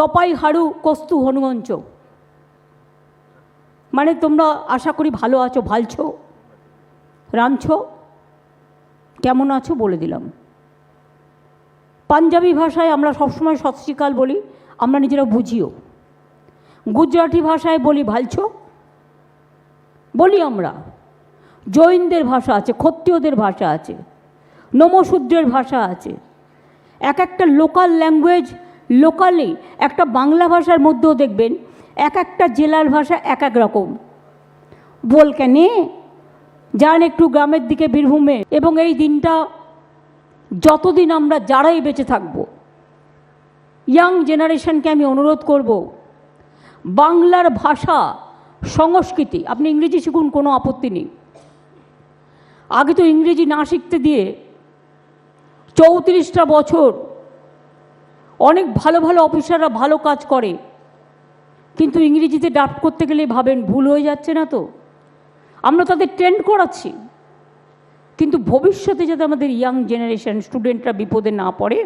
তপাই হাড়ু কস্তু হনুমঞ্চ। মানে তোমরা আশা করি ভালো আছো, ভালছো। রাঁধছো কেমন আছো বলে দিলাম। পাঞ্জাবি ভাষায় আমরা সবসময় সৎ শ্রীকাল বলি, আমরা নিজেরা বুঝিও। গুজরাটি ভাষায় বলি, ভালছো? বলি আমরা। জৈনদের ভাষা আছে, ক্ষত্রিয়দের ভাষা আছে নমশূদ্রের ভাষা আছে। এক একটা লোকাল ল্যাঙ্গুয়েজ লোকালি একটা বাংলা ভাষার মধ্যেও দেখবেন, এক একটা জেলার ভাষা এক এক রকম। বল কেনে যান একটু গ্রামের দিকে বীরভূমে, এবং এই দিনটা যতদিন আমরা যারাই বেঁচে থাকব ইয়াং জেনারেশনকে আমি অনুরোধ করব, বাংলার ভাষা, সংস্কৃতি, আপনি ইংরেজি শিখুন, কোনো আপত্তি নেই। আগে তো ইংরেজি না শিখতে দিয়ে চৌত্রিশটা বছর অনেক ভালো ভালো অফিসাররা ভালো কাজ করে। কিন্তু ইংরেজিতে ডাফট করতে গেলে ভাবেন ভুল হয়ে যাচ্ছে না তো? আমরা তাদের ট্রেন্ড করাচ্ছি। কিন্তু ভবিষ্যতে যাতে আমাদের ইয়াং জেনারেশন স্টুডেন্টরা বিপদে না পড়ে,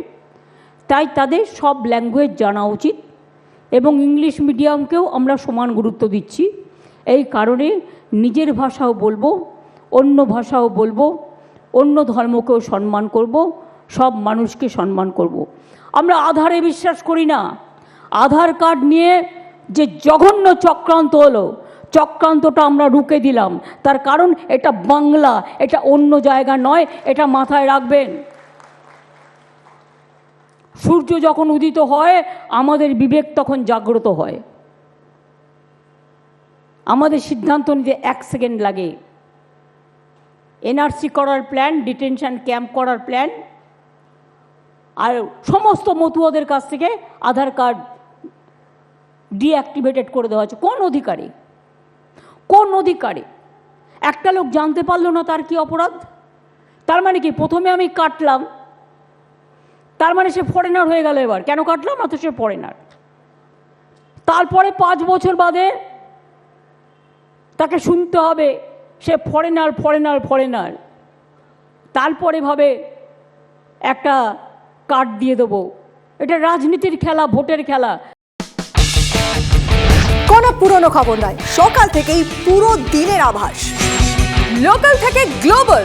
তাই তাদের সব ল্যাঙ্গুয়েজ জানা উচিত এবং ইংলিশ মিডিয়ামকেও আমরা সমান গুরুত্ব দিচ্ছি। এই কারণে নিজের ভাষাও বলব, অন্য ভাষাও বলব, অন্য ধর্মকেও সম্মান করব সব মানুষকে সম্মান করব। আমরা আধারে বিশ্বাস করি না। আধার কার্ড নিয়ে যে জঘন্য চক্রান্ত হলো, চক্রান্তটা আমরা রুকে দিলাম। তার কারণ এটা বাংলা, এটা অন্য জায়গা নয়, এটা মাথায় রাখবেন। সূর্য যখন উদিত হয়, আমাদের বিবেক তখন জাগ্রত হয়। আমাদের সিদ্ধান্ত নিতে এক সেকেন্ড লাগে। এনআরসি করার প্ল্যান, ডিটেনশন ক্যাম্প করার প্ল্যান আর সমস্ত মতুয়াদের কাছ থেকে আধার কার্ড ডিঅ্যাক্টিভেটেড করে দেওয়া হচ্ছে কোন অধিকারে? কোন অধিকারে? একটা লোক জানতে পারল না তার কি অপরাধ? তার মানে কি? প্রথমে আমি কাটলাম। তার মানে সে ফরেনার হয়ে গেল এবার। কেন কাটলাম? তো সে ফরেনার তারপরে পাঁচ বছর বাদে তাকে শুনতে হবে, সে ফরেনার ফরেনার ফরেনার তারপরে ভাবে একটা কার্ড দিয়ে দেবো। এটা রাজনীতির খেলা, ভোটের খেলা। কোনো পুরনো খবর নয়, সকাল থেকেই পুরো দিনের আভাস। লোকাল থেকে গ্লোবাল।